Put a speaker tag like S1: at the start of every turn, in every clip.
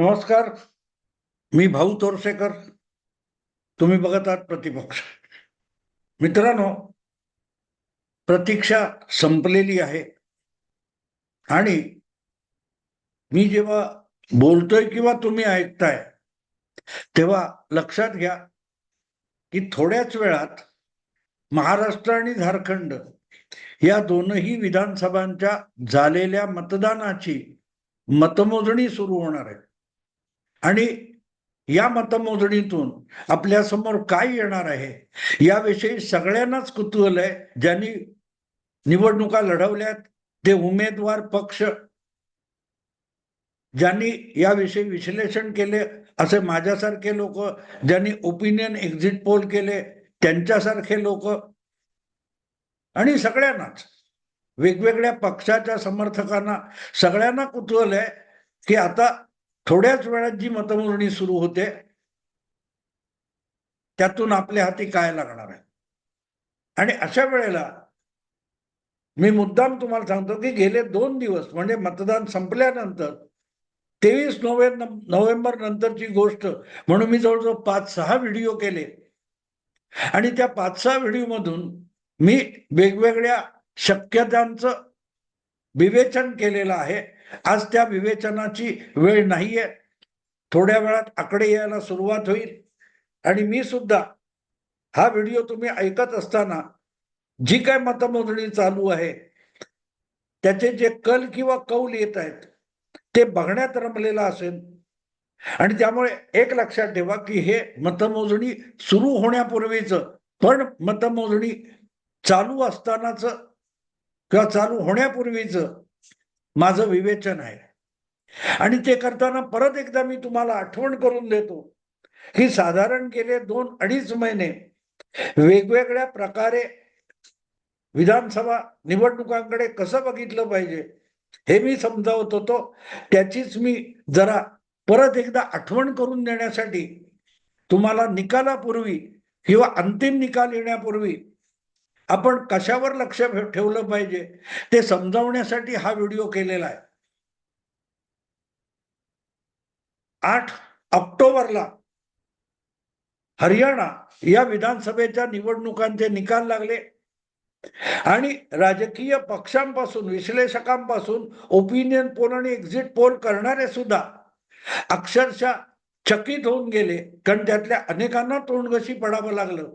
S1: नमस्कार. मी भाऊ तोरसेकर. तुम्ही बघत आहात प्रतिपक्ष. मित्रांनो प्रतीक्षा संपलेली आहे. आणि मी जेव्हा बोलतोय किंवा तुम्ही ऐकताय तेव्हा लक्षात घ्या की थोड्याच वेळात महाराष्ट्र आणि झारखंड या दोनही विधानसभांच्या झालेल्या मतदानाची मतमोजणी सुरू होणार आहे. आणि या मतमोजणीतून आपल्यासमोर काय येणार आहे याविषयी सगळ्यांनाच कुतूहल आहे. ज्यांनी निवडणुका लढवल्यात ते उमेदवार पक्ष ज्यांनी याविषयी विश्लेषण केले असे माझ्यासारखे लोक ज्यांनी ओपिनियन एक्झिट पोल केले त्यांच्यासारखे लोक आणि सगळ्यांनाच. वेगवेगळ्या पक्षाच्या समर्थकांना सगळ्यांना कुतूहल आहे की आता थोड्याच वेळात जी मतमोजणी सुरू होते त्यातून आपल्या हाती काय लागणार आहे? आणि अशा वेळेला मी मुद्दाम तुम्हाला सांगतो की गेले दोन दिवस म्हणजे मतदान संपल्यानंतर तेवीस नोव्हेंबर नोव्हेंबर नंतरची गोष्ट म्हणून मी जवळजवळ पाच सहा व्हिडिओ केले. आणि त्या पाच सहा व्हिडिओ मधून मी वेगवेगळ्या शक्यतांचं विवेचन केलेलं आहे. आज त्या विवेचनाची वेळ नाहीये. थोड्या वेळात आकडे यायला सुरुवात होईल. आणि मी सुद्धा हा व्हिडिओ तुम्ही ऐकत असताना जी काय मतमोजणी चालू आहे त्याचे जे कल किंवा कौल येत आहेत ते बघण्यात रमलेलं असेल. आणि त्यामुळे एक लक्षात ठेवा की हे मतमोजणी सुरू होण्यापूर्वीच पण मतमोजणी चालू असतानाच किंवा चालू होण्यापूर्वीच माझं विवेचन आहे. आणि ते करताना परत एकदा मी तुम्हाला आठवण करून देतो. की साधारण गेले दोन अडीच महिने वेगवेगळ्या प्रकारे विधानसभा निवडणुकांकडे कसं बघितलं पाहिजे हे मी समजावत होतो. त्याचीच मी जरा परत एकदा आठवण करून देण्यासाठी तुम्हाला निकालापूर्वी किंवा अंतिम निकाल येण्यापूर्वी आपण कशावर लक्ष ठेवलं पाहिजे? ते समजावण्यासाठी हा व्हिडिओ केलेला आहे. आठ ऑक्टोबरला हरियाणा या विधानसभेच्या निवडणुकांचे निकाल लागले. आणि राजकीय पक्षांपासून विश्लेषकांपासून ओपिनियन पोल आणि एक्झिट पोल करणारे सुद्धा अक्षरशः चकित होऊन गेले. कारण त्यातल्या अनेकांना तोंडगशी पडावं लागलं.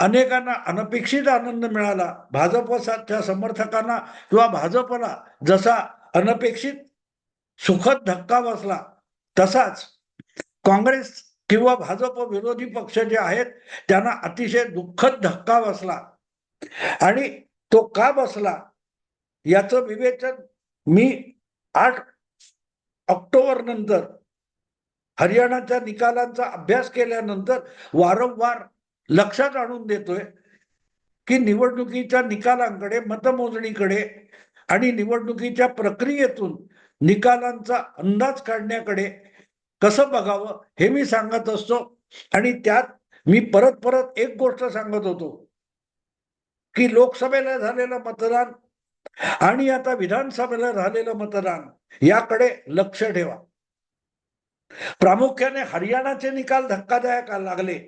S1: अनेकांना अनपेक्षित आनंद मिळाला. भाजपच्या समर्थकांना किंवा भाजपला जसा अनपेक्षित सुखद धक्का बसला तसाच काँग्रेस किंवा भाजप विरोधी पक्ष जे आहेत त्यांना अतिशय दुःखद धक्का बसला. आणि तो का बसला? याचं विवेचन मी आठ ऑक्टोबर नंतर हरियाणाच्या निकालांचा अभ्यास केल्यानंतर वारंवार लक्षात आणून देतोय की निवडणुकीच्या निकालांकडे मतमोजणीकडे आणि निवडणुकीच्या प्रक्रियेतून निकालांचा अंदाज काढण्याकडे कसं बघावं हे मी सांगत असतो. आणि त्यात मी परत परत एक गोष्ट सांगत होतो की लोकसभेला झालेलं मतदान आणि आता विधानसभेला झालेलं मतदान याकडे लक्ष ठेवा. प्रामुख्याने हरियाणाचे निकाल धक्कादायक लागले.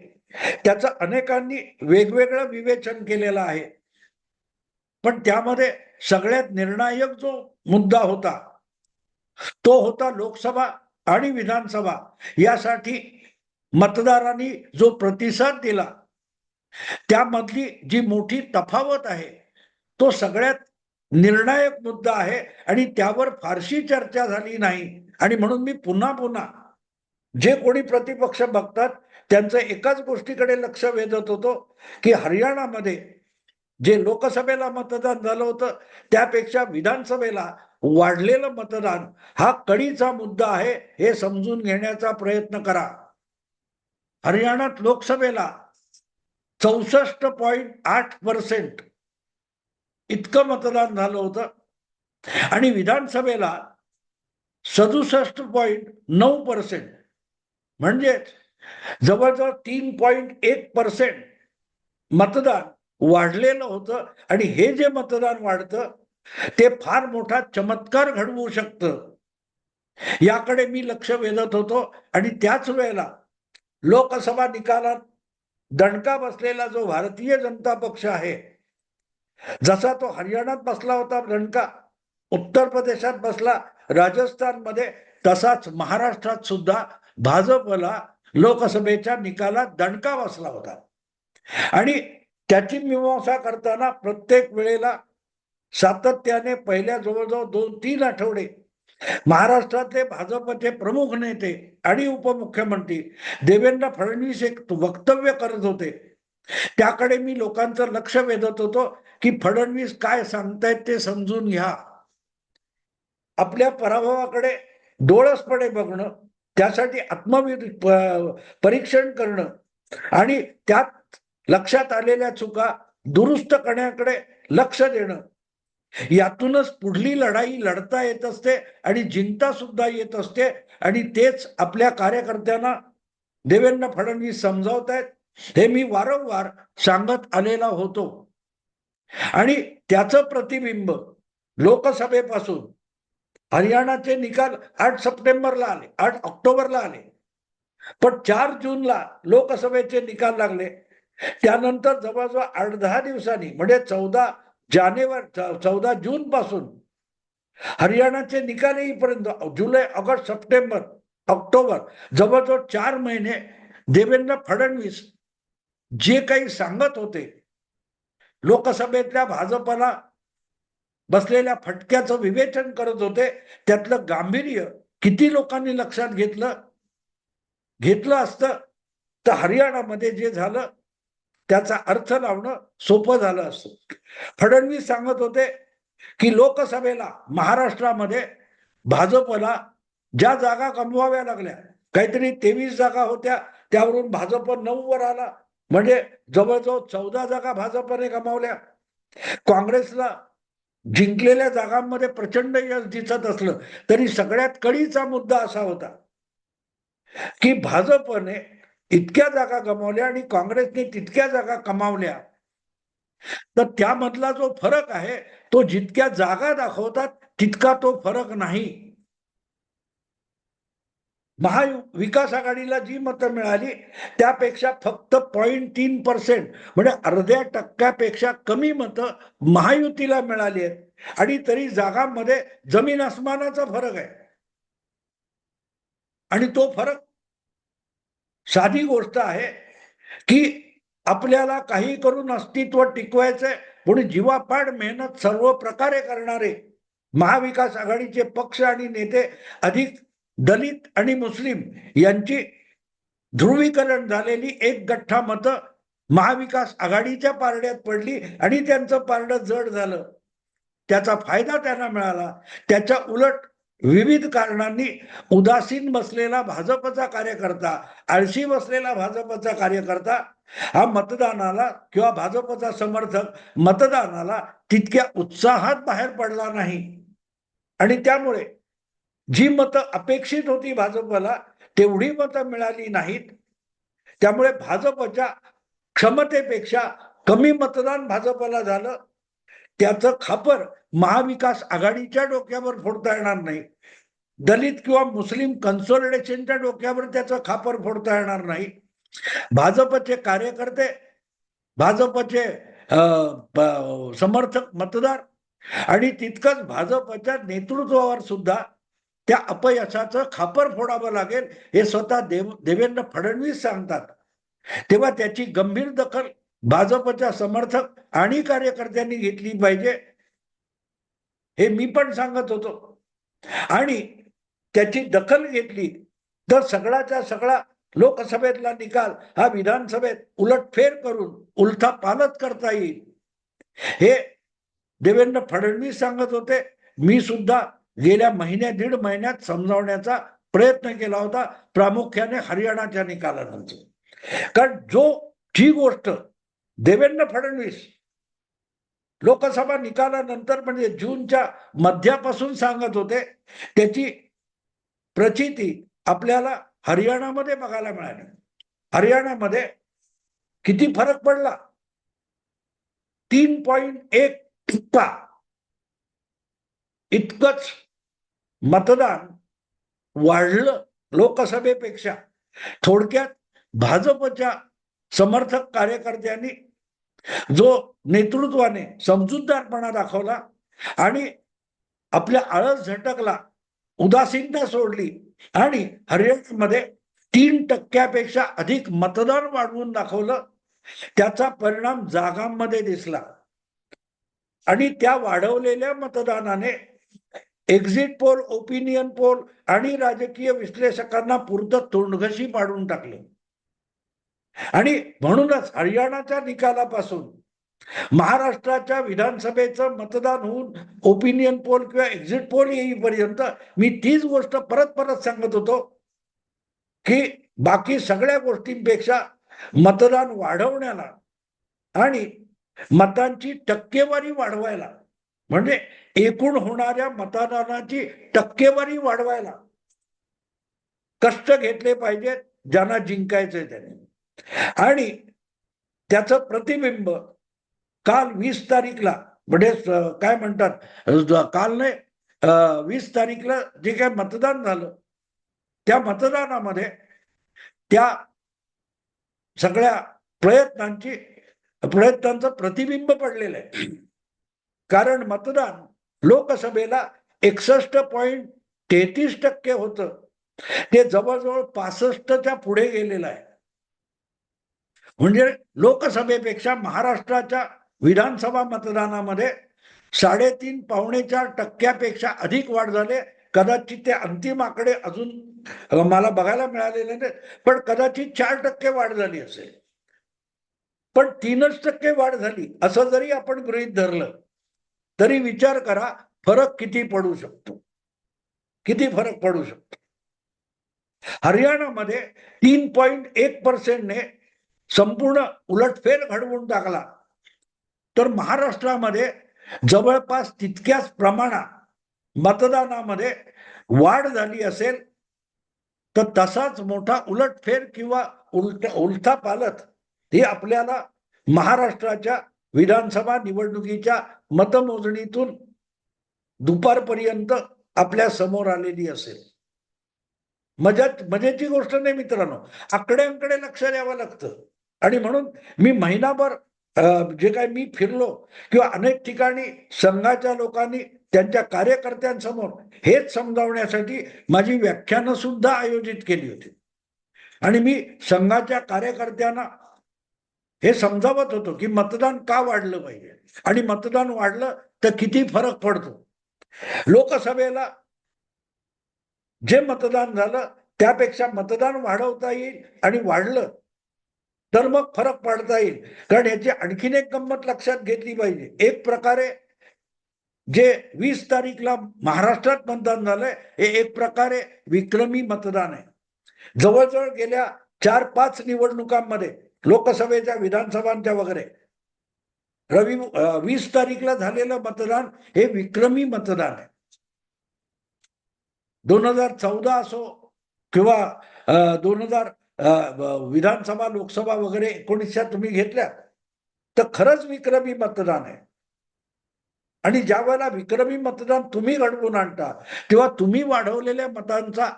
S1: त्याचं अनेकांनी वेगवेगळं विवेचन केलेलं आहे. पण त्यामध्ये सगळ्यात निर्णायक जो मुद्दा होता तो होता लोकसभा आणि विधानसभा. यासाठी मतदारांनी जो प्रतिसाद दिला त्यामधली जी मोठी तफावत आहे तो सगळ्यात निर्णायक मुद्दा आहे आणि त्यावर फारशी चर्चा झाली नाही. आणि म्हणून मी पुन्हा पुन्हा जे कोणी प्रतिपक्ष बघतात त्यांचं एकाच गोष्टीकडे लक्ष वेधत होतो की हरियाणामध्ये जे लोकसभेला मतदान झालं होतं त्यापेक्षा विधानसभेला वाढलेलं मतदान हा कडीचा मुद्दा आहे हे समजून घेण्याचा प्रयत्न करा. हरियाणात लोकसभेला चौसष्ट पॉईंट आठ पर्सेंट इतकं मतदान झालं होतं. आणि विधानसभेला सदुसष्ट पॉईंट नऊ पर्सेंट म्हणजेच जवळजवळ तीन पॉईंट एक पर्सेंट मतदान वाढलेलं होतं. आणि हे जे मतदान वाढतं ते फार मोठा चमत्कार घडवू शकतं. याकडे मी लक्ष वेधत होतो. आणि त्याच वेळेला लोकसभा निकालात दणका बसलेला जो भारतीय जनता पक्ष आहे जसा तो हरियाणात बसला होता दणका उत्तर प्रदेशात बसला राजस्थानमध्ये तसाच महाराष्ट्रात सुद्धा भाजपला लोकसभेच्या निकालात दणका बसला होता. आणि त्याची मीमांसा करताना प्रत्येक वेळेला सातत्याने पहिल्या जवळजवळ दोन तीन आठवडे महाराष्ट्रातले भाजपचे प्रमुख नेते आणि उपमुख्यमंत्री देवेंद्र फडणवीस एक वक्तव्य करत होते. त्याकडे मी लोकांचं लक्ष वेधत होतो की फडणवीस काय सांगतायत ते समजून घ्या. आपल्या पराभवाकडे डोळसपणे बघणं त्यासाठी आत्मविर परीक्षण करणं. आणि त्यात लक्षात आलेल्या चुका दुरुस्त करण्याकडे लक्ष देणं. यातूनच पुढली लढाई लढता येत असते आणि जिंकता सुद्धा येत असते. आणि तेच आपल्या कार्यकर्त्यांना देवेंद्र फडणवीस समजावत आहेत हे मी वारंवार सांगत आलेला होतो. आणि त्याचं प्रतिबिंब लोकसभेपासून हरियाणाचे निकाल आठ सप्टेंबरला आले आठ ऑक्टोबरला आले. पण चार जूनला लोकसभेचे निकाल लागले. त्यानंतर जवळजवळ आठ दहा दिवसांनी म्हणजे चौदा जानेवारी चौदा जून पासून हरियाणाचे निकाल येईपर्यंत जुलै ऑगस्ट सप्टेंबर ऑक्टोबर जवळजवळ चार महिने देवेंद्र फडणवीस जे काही सांगत होते लोकसभेतल्या भाजपला बसलेल्या फटक्याचं विवेचन करत होते. त्यातलं गांभीर्य किती लोकांनी लक्षात घेतलं? घेतलं असतं. तर हरियाणामध्ये जे झालं त्याचा अर्थ लावणं सोपं झालं असतं. फडणवीस सांगत होते की लोकसभेला महाराष्ट्रामध्ये भाजपला ज्या जागा कमवाव्या लागल्या काहीतरी तेवीस जागा होत्या त्यावरून भाजप नऊ वर आला. म्हणजे जवळजवळ चौदा जागा भाजपने गमावल्या. काँग्रेसला जिंकलेल्या जागांमध्ये प्रचंड यश दिसत असलं तरी सगळ्यात कडीचा मुद्दा असा होता की भाजपने इतक्या जागा गमावल्या आणि काँग्रेसने तितक्या जागा कमावल्या. तर त्यामधला जो फरक आहे तो जितक्या जागा दाखवतात तितका तो फरक नाही. महाविकास आघाडीला जी मतं मिळाली त्यापेक्षा फक्त पॉईंट तीन पर्सेंट म्हणजे अर्ध्या टक्क्यापेक्षा कमी मतं महायुतीला मिळाली आहेत. आणि तरी जागांमध्ये जमीन आसमानाचा फरक आहे. आणि तो फरक साधी गोष्ट आहे की आपल्याला काही करून अस्तित्व टिकवायचंय म्हणून जीवापाड मेहनत सर्व प्रकारे करणारे महाविकास आघाडीचे पक्ष आणि नेते अधिक दलित आणि मुस्लिम यांची ध्रुवीकरण झालेली एक गठ्ठा मतं महाविकास आघाडीच्या पारड्यात पडली आणि त्यांचं पारडं जड झालं. त्याचा फायदा त्यांना मिळाला. त्याच्या उलट विविध कारणांनी उदासीन बसलेला भाजपचा कार्यकर्ता आळशी बसलेला भाजपचा कार्यकर्ता हा मतदानाला किंवा भाजपचा समर्थक मतदानाला तितक्या उत्साहात बाहेर पडला नाही. आणि त्यामुळे जी मतं अपेक्षित होती भाजपला तेवढी मतं मिळाली नाहीत. त्यामुळे भाजपच्या क्षमतेपेक्षा कमी मतदान भाजपला झालं. त्याचं खापर महाविकास आघाडीच्या डोक्यावर फोडता येणार नाही. दलित किंवा मुस्लिम कन्सोलिडेशनच्या डोक्यावर त्याचं खापर फोडता येणार नाही. भाजपचे कार्यकर्ते भाजपचे समर्थक मतदार आणि तितकंच भाजपच्या नेतृत्वावर सुद्धा त्या अपयशाचं खापर फोडावं लागेल हे स्वतः देव देवेंद्र फडणवीस सांगतात. तेव्हा त्याची गंभीर दखल भाजपच्या समर्थक आणि कार्यकर्त्यांनी घेतली पाहिजे. हे मी पण सांगत होतो. आणि त्याची दखल घेतली तर सगळ्याच्या सगळा लोकसभेतला निकाल हा विधानसभेत उलटफेर करून उलथा पालत करता येईल. हे देवेंद्र फडणवीस सांगत होते. मी सुद्धा गेल्या महिन्या दीड महिन्यात समजावण्याचा प्रयत्न केला होता. प्रामुख्याने हरियाणाच्या निकालानंतर. कारण जो जी गोष्ट देवेंद्र फडणवीस लोकसभा निकालानंतर म्हणजे जूनच्या मध्यापासून सांगत होते त्याची प्रचिती आपल्याला हरियाणामध्ये बघायला मिळाली. हरियाणामध्ये किती फरक पडला? तीन पॉइंट एक टक्का इतकंच मतदान वाढलं लोकसभेपेक्षा. थोडक्यात भाजपच्या समर्थक कार्यकर्त्यांनी जो नेतृत्वाने समजूतदारपणा दाखवला आणि आपल्या आळस झटकला उदासीनता सोडली आणि हरियाणामध्ये तीन टक्क्यापेक्षा अधिक मतदान वाढवून दाखवलं त्याचा परिणाम जागांमध्ये दिसला. आणि त्या वाढवलेल्या मतदानाने एक्झिट पोल ओपिनियन पोल आणि राजकीय विश्लेषकांना पुरतं तोंडघशी पाडून टाकलं. आणि म्हणूनच हरियाणाच्या निकालापासून महाराष्ट्राच्या विधानसभेचं मतदान होऊन ओपिनियन पोल किंवा एक्झिट पोल येईपर्यंत मी तीच गोष्ट परत परत सांगत होतो की बाकी सगळ्या गोष्टींपेक्षा मतदान वाढवण्याला आणि मतांची टक्केवारी वाढवायला म्हणजे एकूण होणाऱ्या मतदानाची टक्केवारी वाढवायला कष्ट घेतले पाहिजेत ज्यांना जिंकायचंय त्याने. आणि त्याचं प्रतिबिंब काल वीस तारीखला म्हणजे काय म्हणतात काल नाही वीस तारीखला जे काय मतदान झालं त्या मतदानामध्ये त्या सगळ्या प्रयत्नांची प्रयत्नांचं प्रतिबिंब पडलेलं आहे. कारण मतदान लोकसभेला एकसष्ट पॉईंट तेहतीस टक्के होत. ते जवळजवळ पासष्टच्या पुढे गेलेलं आहे. म्हणजे लोकसभेपेक्षा महाराष्ट्राच्या विधानसभा मतदानामध्ये साडेतीन पावणे चार टक्क्यापेक्षा अधिक वाढ झाले. कदाचित ते अंतिम आकडे अजून मला बघायला मिळालेले नाही पण कदाचित चार टक्के वाढ झाली असेल. पण तीनच टक्के वाढ झाली असं जरी आपण गृहीत धरलं तरी विचार करा फरक किती पडू शकतो? किती फरक पडू शकतो? हरियाणामध्ये तीन पॉइंट एक पर्सेंटने संपूर्ण उलटफेर घडवून टाकला. तर महाराष्ट्रामध्ये जवळपास तितक्याच प्रमाणात मतदानामध्ये वाढ झाली असेल तर तसाच मोठा उलटफेर किंवा उलट उलथा पालत ही आपल्याला महाराष्ट्राच्या विधानसभा निवडणुकीच्या मतमोजणीतून दुपारपर्यंत आपल्यासमोर आलेली असेल. मजा मजेची गोष्ट नाही मित्रांनो. आकड्यांकडे लक्ष द्यावं लागतं. आणि म्हणून मी महिनाभर जे काय मी फिरलो किंवा अनेक ठिकाणी संघाच्या लोकांनी त्यांच्या कार्यकर्त्यांसमोर हेच समजावण्यासाठी माझी व्याख्यानं सुद्धा आयोजित केली होती. आणि मी संघाच्या कार्यकर्त्यांना हे समजावत होतो की मतदान का वाढलं पाहिजे? आणि मतदान वाढलं तर किती फरक पडतो? लोकसभेला जे मतदान झालं त्यापेक्षा मतदान वाढवता येईल आणि वाढलं तर मग फरक पाडता येईल. कारण याची आणखीन एक गंमत लक्षात घेतली पाहिजे. एक प्रकारे जे वीस तारीखला महाराष्ट्रात मतदान झालंय हे एक प्रकारे विक्रमी मतदान आहे. जवळजवळ गेल्या चार पाच निवडणुकांमध्ये लोकसभेच्या विधानसभांच्या वगैरे. रवी वीस तारीखला झालेलं मतदान हे विक्रमी मतदान आहे. दोन हजार चौदा असो किंवा दोन हजार विधानसभा लोकसभा वगैरे एकोणीसच्या तुम्ही घेतल्या तर खरंच विक्रमी मतदान आहे. आणि ज्या वेळेला विक्रमी मतदान तुम्ही घडवून आणता तेव्हा तुम्ही वाढवलेल्या मतांचा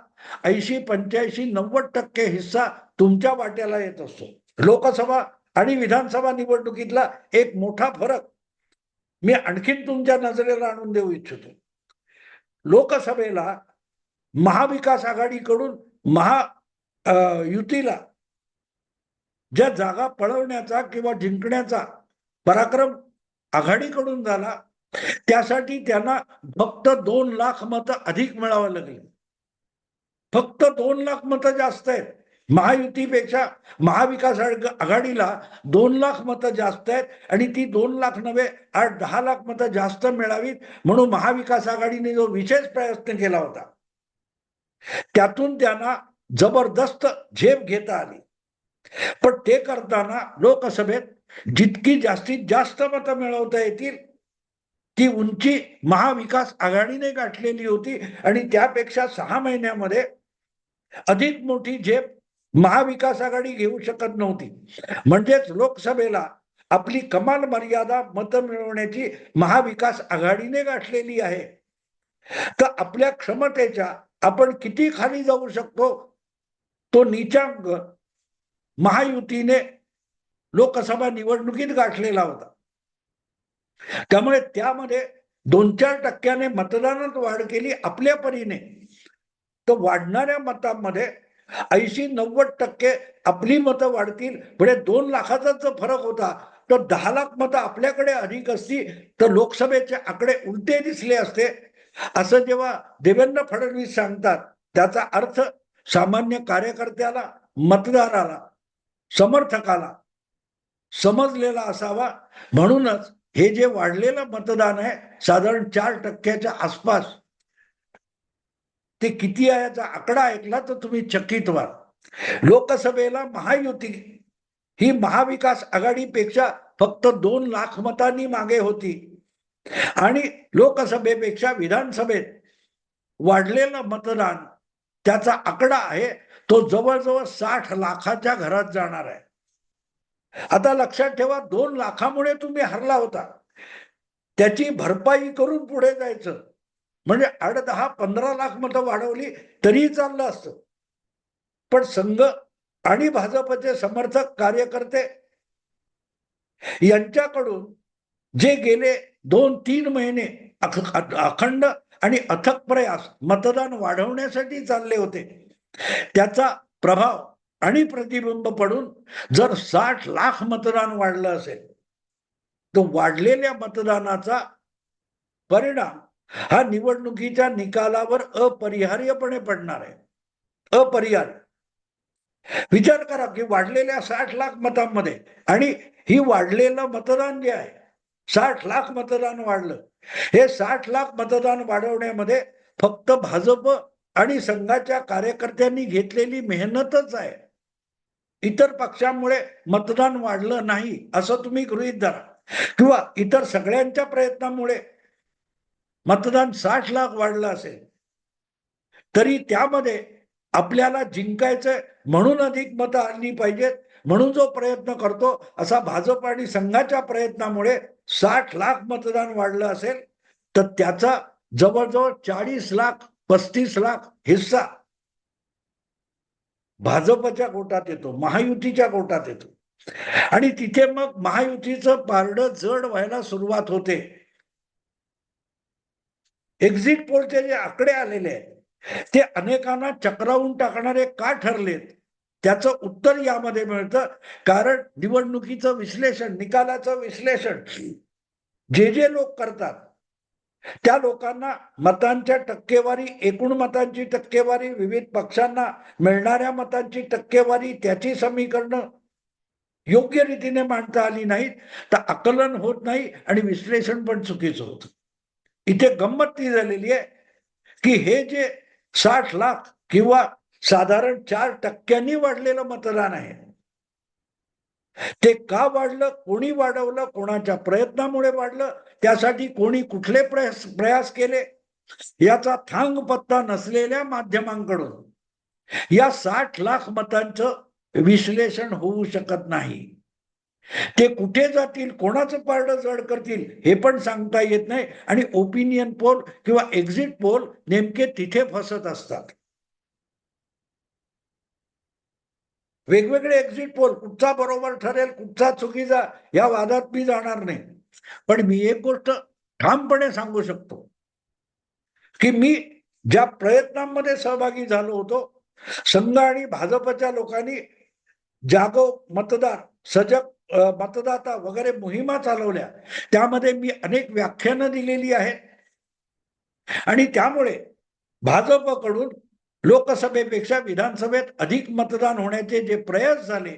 S1: ऐंशी पंच्याऐंशी नव्वद टक्के हिस्सा तुमच्या वाट्याला येत असतो. लोकसभा आणि विधानसभा निवडणुकीतला एक मोठा फरक मी आणखीन तुमच्या नजरेला आणून देऊ इच्छितो. लोकसभेला महाविकास आघाडीकडून महा युतीला ज्या जागा पळवण्याचा किंवा जिंकण्याचा पराक्रम आघाडीकडून झाला त्यासाठी त्यांना फक्त दोन लाख मतं अधिक मिळावं लागली. फक्त दोन लाख मतं जास्त आहेत. महायुतीपेक्षा महाविकास आघाडीला दोन लाख मतं जास्त आहेत आणि ती दोन लाख नव्हे आठ दहा लाख मतं जास्त मिळावीत म्हणून महाविकास आघाडीने जो विशेष प्रयत्न केला होता त्यातून त्यांना जबरदस्त झेप घेता आली. पण ते करताना लोकसभेत जितकी जास्तीत जास्त मतं मिळवता येतील ती उंची महाविकास आघाडीने गाठलेली होती आणि त्यापेक्षा सहा महिन्यामध्ये अधिक मोठी झेप महाविकास आघाडी घेऊ शकत नव्हती. म्हणजेच लोकसभेला आपली कमाल मर्यादा मतं मिळवण्याची महाविकास आघाडीने गाठलेली आहे. तर आपल्या क्षमतेच्या आपण किती खाली जाऊ शकतो? तो निचांक महायुतीने लोकसभा निवडणुकीत गाठलेला होता. त्यामुळे त्यामध्ये दोन चार टक्क्याने मतदानात वाढ केली आपल्या परीने. तर वाढणाऱ्या मतांमध्ये ऐंशी नव्वद टक्के आपली मतं वाढतील म्हणजे दोन लाखाचाच जर फरक होता. तर दहा लाख मतं आपल्याकडे अधिक असती तर लोकसभेचे आकडे उलटे दिसले असते. असं जेव्हा देवेंद्र फडणवीस सांगतात त्याचा अर्थ सामान्य कार्यकर्त्याला मतदाराला समर्थकाला समजलेला असावा. म्हणूनच हे जे वाढलेलं मतदान आहे साधारण चार टक्क्याच्या आसपास ते किती आहे याचा आकडा ऐकला तर तुम्ही चकित व्हाल लोकसभेला महायुती. ही महाविकास आघाडीपेक्षा फक्त दोन लाख मतांनी मागे होती. आणि लोकसभेपेक्षा विधानसभेत वाढलेलं मतदान त्याचा आकडा आहे तो जवळजवळ साठ लाखाच्या घरात जाणार आहे. आता लक्षात ठेवा दोन लाखामुळे तुम्ही हरला होता. त्याची भरपाई करून पुढे जायचं. म्हणजे आठ दहा पंधरा लाख मतं वाढवली तरीही चाललं असतं. पण संघ आणि भाजपचे समर्थक कार्यकर्ते यांच्याकडून जे गेले दोन तीन महिने अख- अखंड आणि अथक प्रयास मतदान वाढवण्यासाठी चालले होते त्याचा प्रभाव आणि प्रतिबिंब पडून जर साठ लाख मतदान वाढलं असेल तर वाढलेल्या मतदानाचा परिणाम हा निवडणुकीच्या निकालावर अपरिहार्यपणे पडणार आहे. अपरिहार्य. विचार करा की वाढलेल्या साठ लाख मतांमध्ये आणि ही वाढलेलं मतदान जे आहे साठ लाख मतदान वाढलं. हे साठ लाख मतदान वाढवण्यामध्ये फक्त भाजप आणि संघाच्या कार्यकर्त्यांनी घेतलेली मेहनतच आहे. इतर पक्षांमुळे मतदान वाढलं नाही असं तुम्ही गृहित धरा. किंवा इतर सगळ्यांच्या प्रयत्नामुळे मतदान साठ लाख वाढलं असेल. तरी त्यामध्ये आपल्याला जिंकायचंय म्हणून अधिक मतं आणली पाहिजेत म्हणून जो प्रयत्न करतो असा भाजप आणि संघाच्या प्रयत्नामुळे साठ लाख मतदान वाढलं असेल तर त्याचा जवळजवळ चाळीस लाख पस्तीस लाख हिस्सा भाजपच्या गोटात येतो महायुतीच्या गोटात येतो. आणि तिथे मग महायुतीचं पारडं जड व्हायला सुरुवात होते. एक्झिट पोलचे जे आकडे आलेले आहेत ते अनेकांना चक्रावून टाकणारे का ठरलेत? त्याचं उत्तर यामध्ये मिळतं. कारण निवडणुकीचं विश्लेषण निकालाचं विश्लेषण जे जे लोक करतात त्या लोकांना मतांच्या टक्केवारी एकूण मतांची टक्केवारी विविध पक्षांना मिळणाऱ्या मतांची टक्केवारी त्याची समीकरणं योग्य रीतीने मांडता आली नाहीत. तर आकलन होत नाही आणि विश्लेषण पण चुकीचं होतं. इथे गंमत ती झालेली आहे की हे जे साठ लाख किंवा साधारण चार टक्क्यांनी वाढलेलं मतदान आहे ते का वाढलं कोणी वाढवलं कोणाच्या प्रयत्नामुळे वाढलं त्यासाठी कोणी कुठले प्रयास प्रयास केले याचा थांग पत्ता नसलेल्या माध्यमांकडून या साठ लाख मतांचं विश्लेषण होऊ शकत नाही. ते कुठे जातील कोणाचं पारडं जड करतील हे पण सांगता येत नाही. आणि ओपिनियन पोल किंवा एक्झिट पोल नेमके तिथे फसत असतात. वेगवेगळे एक्झिट पोल कुठचा बरोबर ठरेल कुठचा चुकीचा या वादात मी जाणार नाही. पण मी एक गोष्ट ठामपणे सांगू शकतो की मी ज्या प्रयत्नांमध्ये सहभागी झालो होतो संघ आणि भाजपच्या लोकांनी जागो मतदार सजग मतदाता वगैरे मोहिमा चालवल्या. त्यामध्ये मी अनेक व्याख्यानं दिलेली आहेत. आणि त्यामुळे भाजपकडून लोकसभेपेक्षा विधानसभेत अधिक मतदान होण्याचे जे प्रयास झाले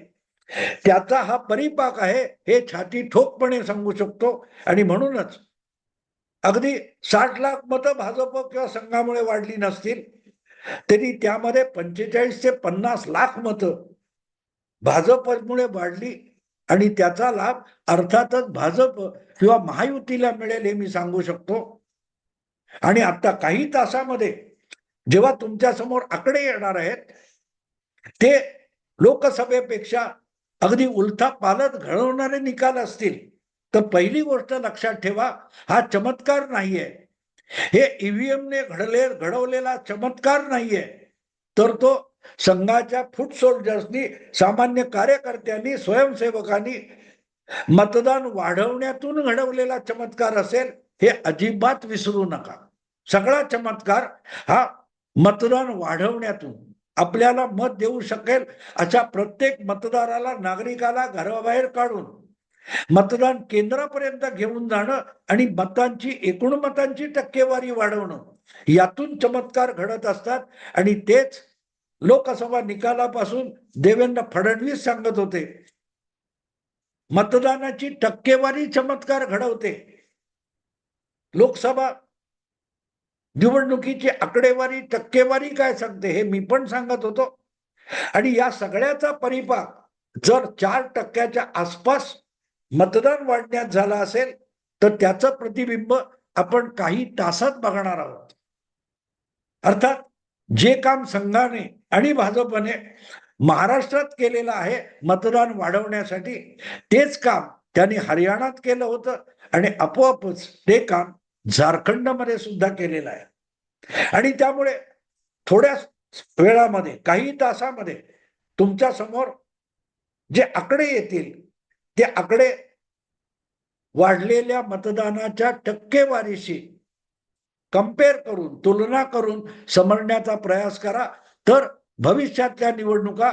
S1: त्याचा हा परिपाक आहे हे छाती ठोकपणे सांगू शकतो. आणि म्हणूनच अगदी साठ लाख मतं भाजप किंवा संघामुळे वाढली नसतील तरी त्यामध्ये पंचेचाळीस ते पन्नास लाख मतं भाजपमुळे वाढली. आणि त्याचा लाभ अर्थातच भाजप किंवा महायुतीला मिळेल हे मी सांगू शकतो. आणि आता काही तासामध्ये जेव्हा तुमच्यासमोर आकडे येणार आहेत ते लोकसभेपेक्षा अगदी उलथा पालत घडवणारे निकाल असतील तर पहिली गोष्ट लक्षात ठेवा हा चमत्कार नाहीये. हे ईव्हीएमने घडले घडवलेला चमत्कार नाहीये. तर तो संघाच्या फुट सोल्जर्सनी सामान्य कार्यकर्त्यांनी स्वयंसेवकांनी मतदान वाढवण्यातून घडवलेला चमत्कार असेल हे अजिबात विसरू नका. सगळा चमत्कार हा मतदान वाढवण्यातून आपल्याला मत देऊ शकेल अशा प्रत्येक मतदाराला नागरिकाला घराबाहेर काढून. मतदान केंद्रापर्यंत घेऊन जाणं आणि मतांची एकूण मतांची टक्केवारी वाढवणं. यातून चमत्कार घडत असतात आणि तेच लोकसभा निकालापासून देवेंद्र फडणवीस सांगत होते. मतदानाची टक्केवारी चमत्कार घडवते. लोकसभा निवडणुकीची आकडेवारी टक्केवारी काय सांगते हे मी पण सांगत होतो. आणि या सगळ्याचा परिपाक जर चार टक्क्याच्या आसपास मतदान वाढण्यात झाला असेल तर त्याचं प्रतिबिंब आपण काही तासात बघणार आहोत. अर्थात जे काम संघाने आणि भाजपने महाराष्ट्रात केलेलं आहे मतदान वाढवण्यासाठी तेच काम त्यांनी हरियाणात केलं होतं आणि आपोआपच ते काम झारखंडमध्ये सुद्धा केलेलं आहे. आणि त्यामुळे थोड्या वेळामध्ये काही तासामध्ये तुमच्यासमोर जे आकडे येतील ते आकडे वाढलेल्या मतदानाच्या टक्केवारीशी कंपेअर करून तुलना करून समजण्याचा प्रयास करा. तर भविष्यातल्या निवडणुका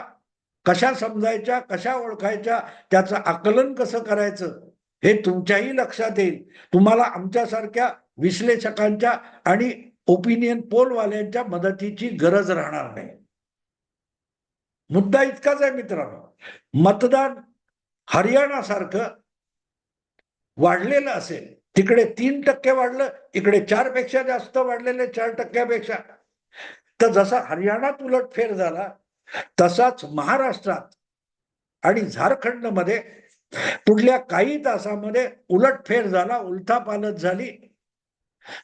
S1: कशा समजायच्या कशा ओळखायच्या त्याचं आकलन कसं करायचं हे तुमच्याही लक्षात येईल. तुम्हाला आमच्यासारख्या विश्लेषकांच्या आणि ओपिनियन पोलवाल्यांच्या मदतीची गरज राहणार नाही. मुद्दा इतकाच आहे मित्रांनो. मतदान हरियाणा सारखं वाढलेलं असेल तिकडे तीन टक्के वाढलं इकडे चारपेक्षा जास्त वाढलेले चार टक्क्यापेक्षा. तर जसा हरियाणात उलटफेर झाला तसाच महाराष्ट्रात आणि झारखंडमध्ये पुढल्या काही तासामध्ये उलटफेर झाला उलथापालत झाली.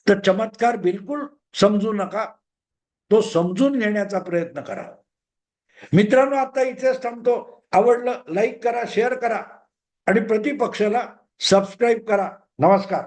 S1: तर चमत्कार बिलकुल समजू नका. तो समजून घेण्याचा प्रयत्न करा. मित्रांनो आता इथेच थांबतो. आवडलं लाईक करा शेअर करा आणि प्रतिपक्षाला सबस्क्राईब करा. नमस्कार.